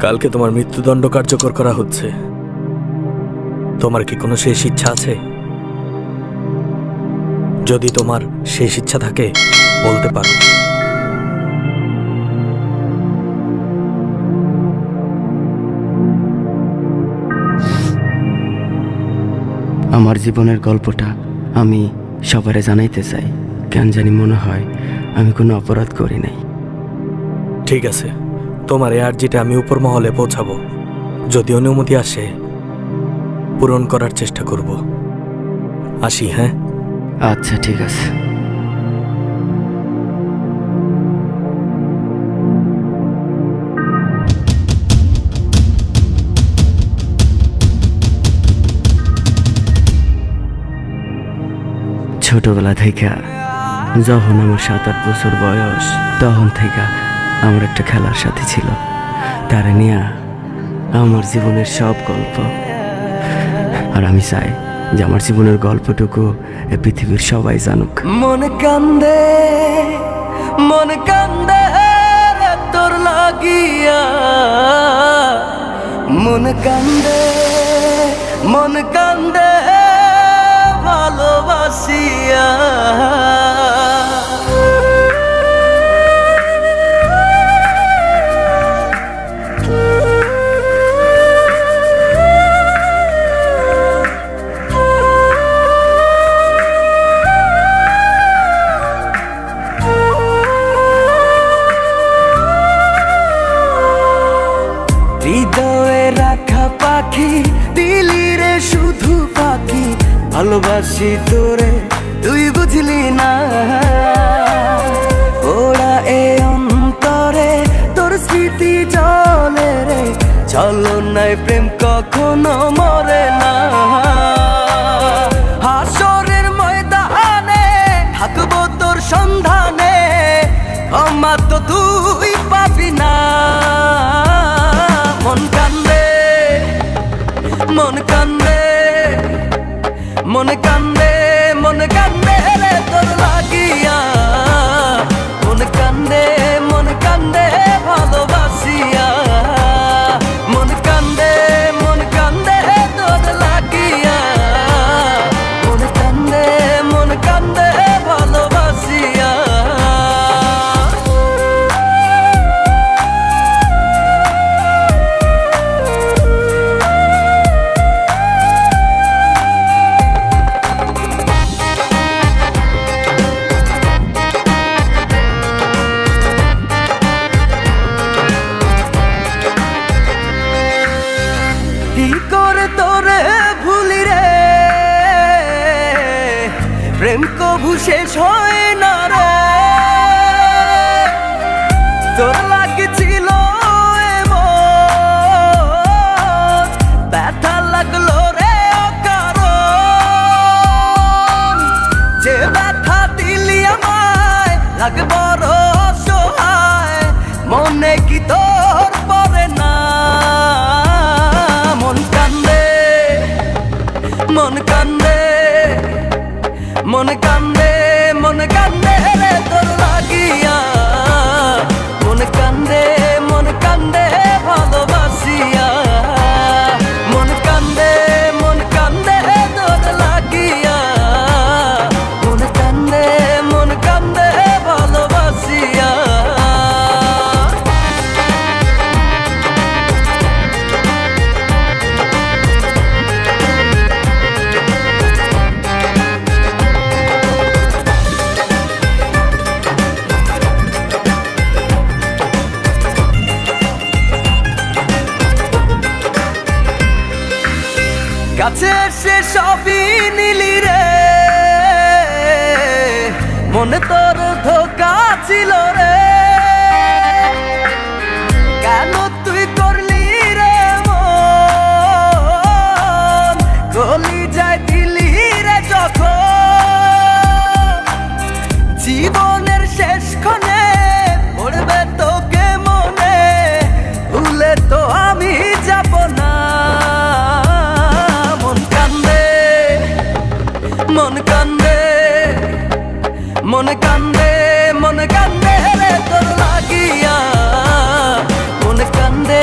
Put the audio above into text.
কালকে তোমার মৃত্যুদণ্ড কার্যকর করা হচ্ছে। তোমার কি কোনো শেষ ইচ্ছা আছে? যদি তোমার শেষ ইচ্ছা থাকে বলতে পারো। আমার জীবনের গল্পটা আমি সবারে জানাইতে চাই। কেন জানি মনে হয় আমি কোনো অপরাধ করি নাই। ঠিক আছে। তোমার এই আর্জিটা আমি উপর মহলে পৌঁছাবো। যদি অনুমতি আসে, পূরণ করার চেষ্টা করব। আসি হ্যাঁ? আচ্ছা ঠিক আছে। ছোটবেলা থেকে যখন আমার সাত আট বছর বয়স, তখন থেকে আমার একটা খেলার সাথে ছিল। তারা নিয়ে আমার জীবনের সব গল্প। আর আমি চাই যে আমার জীবনের গল্পটুকু পৃথিবীর সবাই জানুক। মন কান্দে মন কান্দে তোর লাগিয়া। মন কান্দে মন কান্দে ভালোবাসিয়া। পাখি দিলি রে শুধু পাখি। ভালোবাসি তোরে তুই বুঝলি না মন কান্দে মন কান্দে মন কান্দে। তোরে ভুলি রে। প্রেম কবু শেষ হয় মন কান্দে রে তোর লাগিয়া মন কান্দে মন কান্দে। কাছে সে সবই নিলি রে। মনে তোর ধোকা ছিল রে। মন কান্দে মন কান্দে মন কান্দে রে তোর লাগিয়া। মন কান্দে